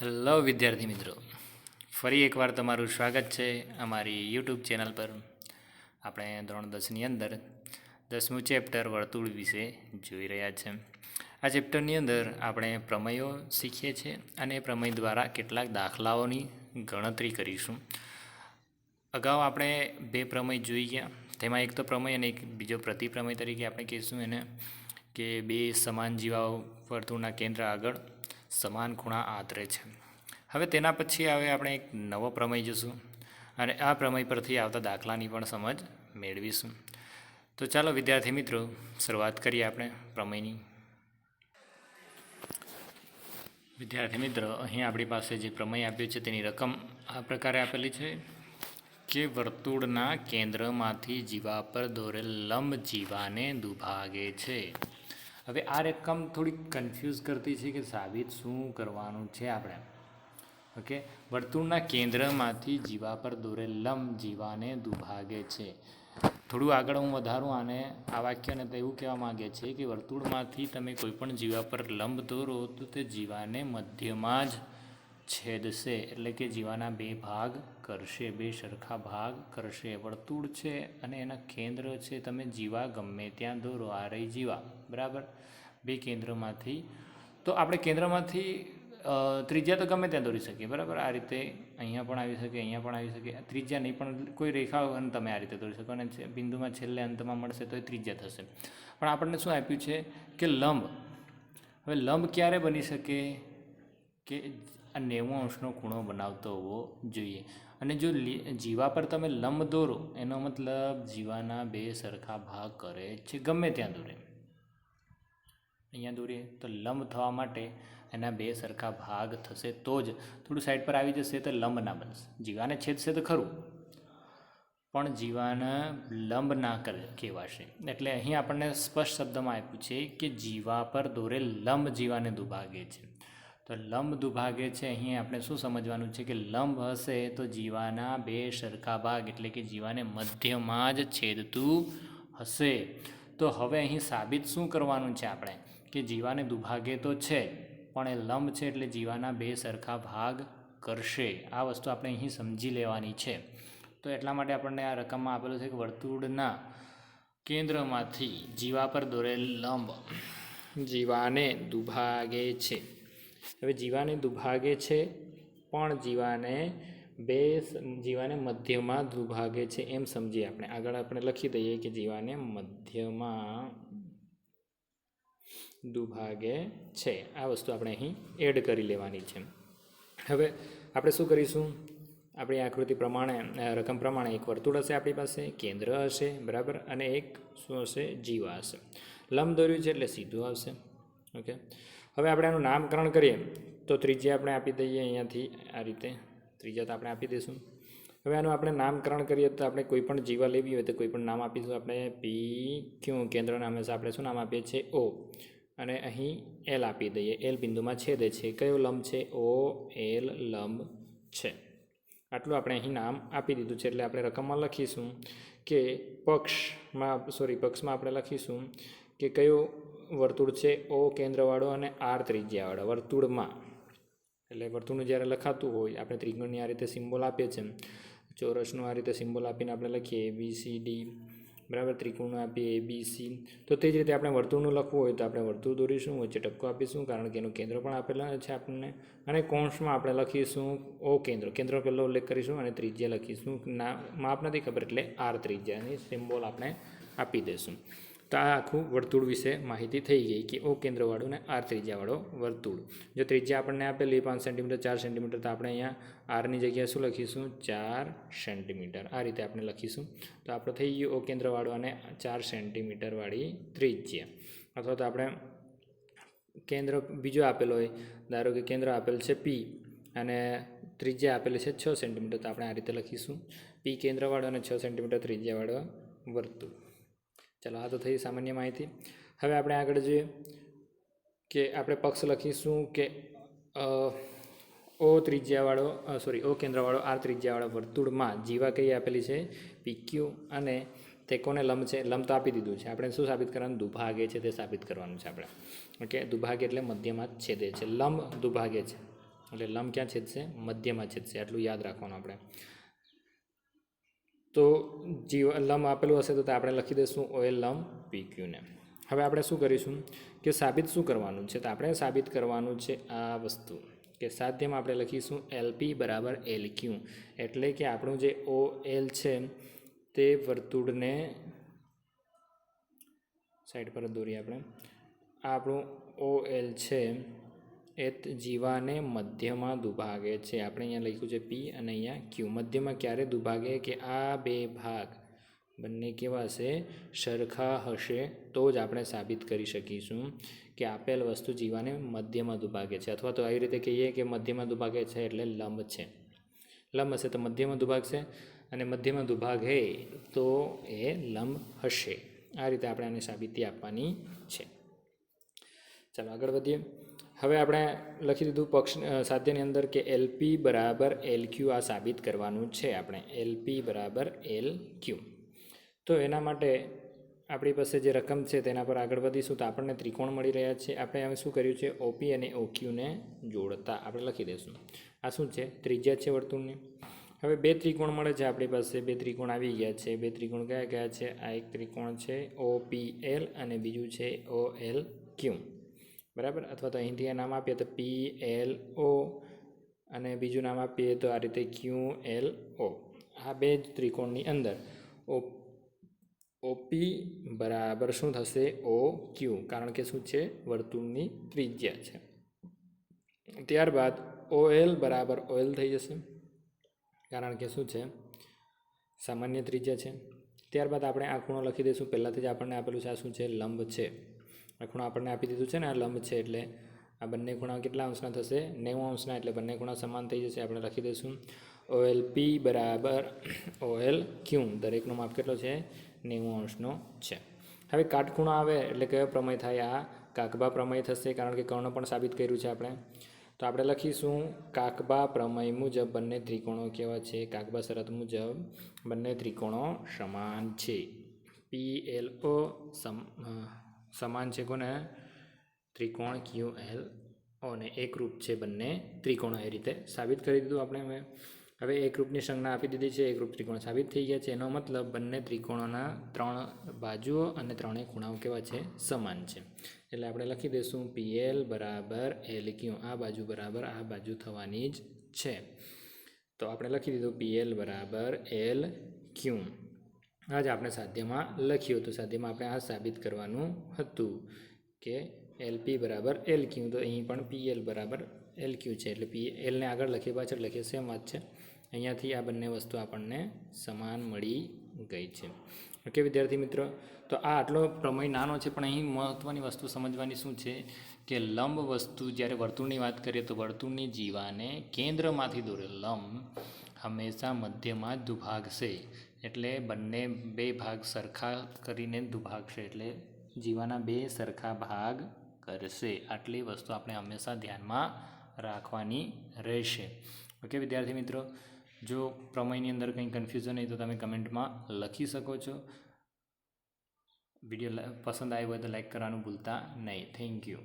Hello વિદ્યાર્થી મિત્રો. ફરી એકવાર તમારું સ્વાગત છે અમારી યુટ્યુબ ચેનલ પર. આપણે ધોરણ દસની અંદર દસમું ચેપ્ટર વર્તુળ વિશે જોઈ રહ્યા છે. આ ચેપ્ટરની અંદર આપણે પ્રમેયો શીખીએ છીએ અને પ્રમેય દ્વારા કેટલાક દાખલાઓની ગણતરી કરીશું. અગાઉ આપણે બે પ્રમેય જોઈ ગયા. તેમાં એક તો પ્રમેય અને એક બીજો પ્રતિપ્રમેય તરીકે આપણે કહીશું એને, કે બે સમાન જીવાઓ વર્તુળના કેન્દ્ર આગળ સમાન ખૂણા આતરે છે. હવે તેના પછી હવે આપણે એક નવો પ્રમેય જોશું અને આ પ્રમેય પરથી આવતા દાખલાની પણ સમજ મેળવીશું. તો ચાલો વિદ્યાર્થી મિત્રો, શરૂઆત કરીએ આપણે પ્રમેયની. વિદ્યાર્થી મિત્રો, અહીં આપણી પાસે જે પ્રમેય આપ્યું છે તેની રકમ આ પ્રકારે આપેલી છે. કે વર્તુળના કેન્દ્રમાંથી જીવા પર દોરેલ લંબ જીવાને દુભાગે છે. હવે આ રકમ થોડીક કન્ફ્યુઝ કરતી છે કે સાબિત શું કરવાનું છે આપણે. ઓકે વર્તુળના કેન્દ્રમાંથી જીવા પર દોરેલ લંબ જીવાને દુભાગે છે. થોડું આગળ હું વધારું આને, આ વાક્યને તો એવું કહેવા માગે છે કે વર્તુળમાંથી તમે કોઈપણ જીવા પર લંબ દોરો તો તે જીવાને મધ્યમાં જ છેદશે. એટલે કે જીવાના બે ભાગ કરશે, બે સરખા ભાગ કરશે. વર્તુળ છે અને એના કેન્દ્ર છે, તમે જીવા ગમે ત્યાં દોરો આ રહી જીવા. બરાબર? બે કેન્દ્રમાંથી. તો આપણે કેન્દ્રમાંથી ત્રિજ્યા તો ગમે ત્યાં દોરી શકીએ. બરાબર? આ રીતે અહીંયા પણ આવી શકે, અહીંયા પણ આવી શકે. ત્રિજ્યા નહીં, પણ કોઈ રેખા અને તમે આ રીતે દોરી શકો અને બિંદુમાં છેલ્લે અંતમાં મળશે તો એ ત્રિજ્યા થશે. પણ આપણને શું આપ્યું છે કે લંબ. હવે લંબ ક્યારે બની શકે? કે આ નેવું અંશનો ખૂણો બનાવતો હોવો જોઈએ. અને જો જીવા પર તમે લંબ દોરો, એનો મતલબ જીવાના બે સરખા ભાગ કરે છે, ગમે ત્યાં દોરે. અહીંયા દોરીએ તો લંબ થવા માટે એના બે સરખા ભાગ થશે તો જ. થોડું સાઈડ પર આવી જશે તો લંબ ના બનશે. જીવાને છેદશે તો ખરું. પણ જીવાને લંબ ના કરે, કહેવાશે. એટલે અહીં આપણને સ્પષ્ટ શબ્દમાં આપ્યું છે કે જીવા પર દોરે લંબ જીવાને દુભાગે છે. તો લંબ દુભાગે છે. અહીં આપણે શું સમજવાનું છે કે લંબ હશે તો જીવાના બે સરખા ભાગ એટલે કે જીવાને મધ્યમાં જ છેદતું હશે. તો હવે અહીં સાબિત શું કરવાનું છે આપણે? કે જીવાને દુભાગે તો છે, પણ એ લંબ છે એટલે જીવાના બે સરખા ભાગ કરશે. આ વસ્તુ આપણે અહીં સમજી લેવાની છે. તો એટલા માટે આપણને આ રકમમાં આપેલું છે કે વર્તુળના કેન્દ્રમાંથી જીવા પર દોરેલ લંબ જીવાને દુભાગે છે. હવે જીવાને દુભાગે છે, પણ જીવાને બે જીવાને મધ્યમાં દુભાગે છે, એમ સમજીએ આપણે. આગળ આપણે લખી દઈએ કે જીવાને મધ્યમાં દુભાગે છે. આ વસ્તુ આપણે અહીં એડ કરી લેવાની છે. હવે આપણે શું કરીશું? આપણી આકૃતિ પ્રમાણે રકમ પ્રમાણે એક વર્તુળ હશે આપણી પાસે, કેન્દ્ર હશે, બરાબર? અને એક શું હશે? જીવા હશે. લંબ દોર્યું છે એટલે સીધું આવશે. ઓકે? હવે આપણે આનું નામકરણ કરીએ. તો ત્રીજી આપણે આપી દઈએ અહીંયાથી આ રીતે. ત્રીજા તો આપણે આપી દઈશું. હવે આનું આપણે નામકરણ કરીએ તો આપણે કોઈ પણ જીવા લેવી હોય તો કોઈ પણ નામ આપીશું. આપણે પી ક્યુ કેન્દ્રના હંમેશા આપણે શું નામ આપીએ છીએ? ઓ અને અહીં એલ આપી દઈએ. એલ બિંદુમાં છેદે છે. કયો લંબ છે? ઓ એલ લંબ છે. આટલું આપણે અહીં નામ આપી દીધું છે. એટલે આપણે રકમમાં લખીશું કે પક્ષમાં સોરી પક્ષમાં આપણે લખીશું કે કયો વર્તુળ છે ઓ કેન્દ્રવાળો અને આર ત્રિજ્યાવાળો, વર્તુળમાં. એટલે વર્તુળનું જ્યારે લખાતું હોય, આપણે ત્રિકોણની આ રીતે સિમ્બોલ આપીએ છીએ ચોરસનું આ રીતે સિમ્બોલ આપીને આપણે લખીએ એ બી સી ડી બરાબર, ત્રિકોણનું આપીએ એ બી સી તો તે જ રીતે આપણે વર્તુળનું લખવું હોય તો આપણે વર્તુળ દોરીશું, વચ્ચે ટપકો આપીશું, કારણ કે એનું કેન્દ્ર પણ આપેલા છે આપણને. અને કૌંસમાં આપણે લખીશું ઓ કેન્દ્ર. કેન્દ્ર પહેલો ઉલ્લેખ કરીશું અને ત્રિજ્યા લખીશું. ના, માપ નથી ખબર એટલે આર ત્રિજ્યાની સિમ્બોલ આપણે આપી દઈશું. તો આ આખું વર્તુળ વિશે માહિતી થઈ ગઈ કે ઓ કેન્દ્રવાળું ને આર ત્રિજ્યાવાળો વર્તુળ. જો ત્રિજ્યા આપણને આપેલી પાંચ સેન્ટીમીટર ચાર સેન્ટીમીટર તો આપણે અહીંયા આરની જગ્યાએ શું લખીશું? ચાર સેન્ટીમીટર આ રીતે આપણે લખીશું. તો આપણે થઈ ગયું ઓ કેન્દ્રવાળું અને ચાર સેન્ટીમીટરવાળી ત્રિજ્યા. અથવા તો આપણે કેન્દ્ર બીજો આપેલો હોય, ધારો કે કેન્દ્ર આપેલ છે પી અને ત્રિજ્યા આપેલી છે છ સેન્ટીમીટર તો આપણે આ રીતે લખીશું. પી કેન્દ્રવાળો અને છ સેન્ટીમીટર ત્રિજ્યાવાળો વર્તુળ. ચાલો, આ તો થઈ સામાન્ય માહિતી. હવે આપણે આગળ જોઈએ કે આપણે પક્ષ લખીશું કે ઓ ત્રિજ્યાવાળો સોરી ઓ કેન્દ્રવાળો, આર ત્રિજ્યાવાળો વર્તુળમાં જીવા કઈ આપેલી છે? પીક્યુ અને તે કોને લંબ છે? લંબ તો આપી દીધું છે. આપણે શું સાબિત કરવાનું? દુભાગે છે તે સાબિત કરવાનું છે આપણે. ઓકે દુભાગે એટલે મધ્યમાં છેદે છે. લંબ દુભાગે છે. એટલે લંબ ક્યાં છેદશે? મધ્યમાં છેદશે. આટલું યાદ રાખવાનું આપણે. તો જીવ લંબ આપેલું હશે તો આપણે લખી દઈશું ઓએલ પી ક્યુને હવે આપણે શું કરીશું કે સાબિત શું કરવાનું છે? તો આપણે સાબિત કરવાનું છે આ વસ્તુ કે સાધ્યમાં આપણે લખીશું એલપી બરાબર એલ ક્યુ. એટલે કે આપણું જે ઓ એલ છે તે વર્તુળને સાઈડ પર દોરીએ આપણે. આપણું ઓ એલ છે એ જીવાને મધ્યમાં દુભાગે છે. આપણે અહીંયા લખ્યું છે પી અને અહીંયા ક્યુ. મધ્યમાં ક્યારે દુભાગે? કે આ બે ભાગ બંને કેવા હશે? સરખા હશે તો જ આપણે સાબિત કરી શકીશું કે આપેલ વસ્તુ જીવાને મધ્યમાં દુભાગે છે. અથવા તો આવી રીતે કહીએ કે મધ્યમાં દુભાગે છે એટલે લંબ છે. લંબ હશે તો મધ્યમાં દુભાગશે અને મધ્યમાં દુભાગે તો એ લંબ હશે. આ રીતે આપણે આની સાબિતી આપવાની છે. ચાલો આગળ વધીએ. હવે આપણે લખી દીધું પક્ષ સાધ્યની અંદર કે એલપી બરાબર એલ ક્યુ આ સાબિત કરવાનું છે આપણે. એલપી બરાબર એલ ક્યુ તો એના માટે આપણી પાસે જે રકમ છે તેના પર આગળ વધીશું તો આપણને ત્રિકોણ મળી રહ્યા છે. આપણે હવે શું કર્યું છે? ઓપી અને ઓક્યુને જોડતા આપણે લખી દઈશું. આ શું છે? ત્રિજ્યા છે વર્તુળની. હવે બે ત્રિકોણ મળે છે આપણી પાસે. બે ત્રિકોણ આવી ગયા છે. બે ત્રિકોણ કયા કયા છે? આ એક ત્રિકોણ છે ઓ પી એલ અને બીજું છે ઓ એલ ક્યુ બરાબર? અથવા તો અહીંથી નામ આપીએ તો પી એલ ઓ અને બીજું નામ આપીએ તો આ રીતે ક્યુ એલ ઓ આ બે જ ત્રિકોણની અંદર. ઓ ઓપી બરાબર શું થશે? ઓ ક્યુ કારણ કે શું છે? વર્તુળની ત્રિજ્યા છે. ત્યારબાદ ઓ એલ બરાબર ઓએલ થઈ જશે. કારણ કે શું છે? સામાન્ય ત્રિજ્યા છે. ત્યારબાદ આપણે આ ખૂણો લખી દઈશું. પહેલાંથી જ આપણને આપેલું છે આ શું છે? લંબ છે. આ ખૂણો આપણને આપી દીધું છે ને, આ લંબ છે એટલે આ બંને ખૂણા કેટલા અંશના થશે? નેવું અંશના, એટલે બંને ખૂણા સમાન થઈ જશે. આપણે લખી દઈશું. ઓએલ પી બરાબર ઓએલ ક્યુ. દરેકનો માપ કેટલો છે? નેવું અંશનો છે. હવે કાટખૂણો આવે એટલે કયો પ્રમેય થાય? આ કાકબા પ્રમેય થશે, કારણ કે કર્ણ પણ સાબિત કર્યું છે આપણે. તો આપણે લખીશું કાકબા પ્રમેય મુજબ બંને ત્રિકોણો કેવા છે? કાકબા શરત મુજબ બંને ત્રિકોણો સમાન છે. પી એલ ઓ સમ સમાન છે કોને? ત્રિકોણ ક્યુ એલ અને એકરૂપ છે બંને ત્રિકોણો એ રીતે સાબિત કરી દીધું આપણે હવે. હવે એકરૂપની સંજ્ઞા આપી દીધી છે એકરૂપ ત્રિકોણ સાબિત થઈ ગયા છે. એનો મતલબ બંને ત્રિકોણોના ત્રણ બાજુઓ અને ત્રણેય ખૂણાઓ કેવા છે? સમાન છે. એટલે આપણે લખી દઈશું પીએલ બરાબર એલ ક્યુ આ બાજુ બરાબર, આ બાજુ થવાની જ છે. તો આપણે લખી દીધું પીએલ બરાબર એલ ક્યુ આ જ આપણે સાધ્યમાં લખ્યું હતું. સાધ્યમાં આપણે આ સાબિત કરવાનું હતું કે એલપી બરાબર એલ ક્યુ તો અહીં પણ પી એલ બરાબર એલ ક્યુ છે. એટલે પી એલને આગળ લખીએ પાછળ લખીએ. સેમ વાત છે. અહીંયાથી આ બંને વસ્તુ આપણને સમાન મળી ગઈ છે. ઓકે, વિદ્યાર્થી મિત્રો? તો આ આટલો પ્રમેય નાનો છે, પણ અહીં મહત્ત્વની વસ્તુ સમજવાની શું છે કે લંબ વસ્તુ જ્યારે વર્તુળની વાત કરીએ તો વર્તુળની જીવાને કેન્દ્રમાંથી દોરે લંબ હંમેશા મધ્યમાં જ દુભાગશે. એટલે બંને બે ભાગ સરખા કરીને દુભાગશે, એટલે જીવાના બે સરખા ભાગ કરશે. આટલી વસ્તુ આપણે હંમેશા ધ્યાનમાં રાખવાની રહેશે. ઓકે વિદ્યાર્થી મિત્રો, જો પ્રમેયની અંદર કંઈ કન્ફ્યુઝન હોય તો તમે કમેન્ટમાં લખી શકો છો. વીડિયો પસંદ આવ્યો હોય તો લાઈક કરવાનું ભૂલતા નહીં. Thank you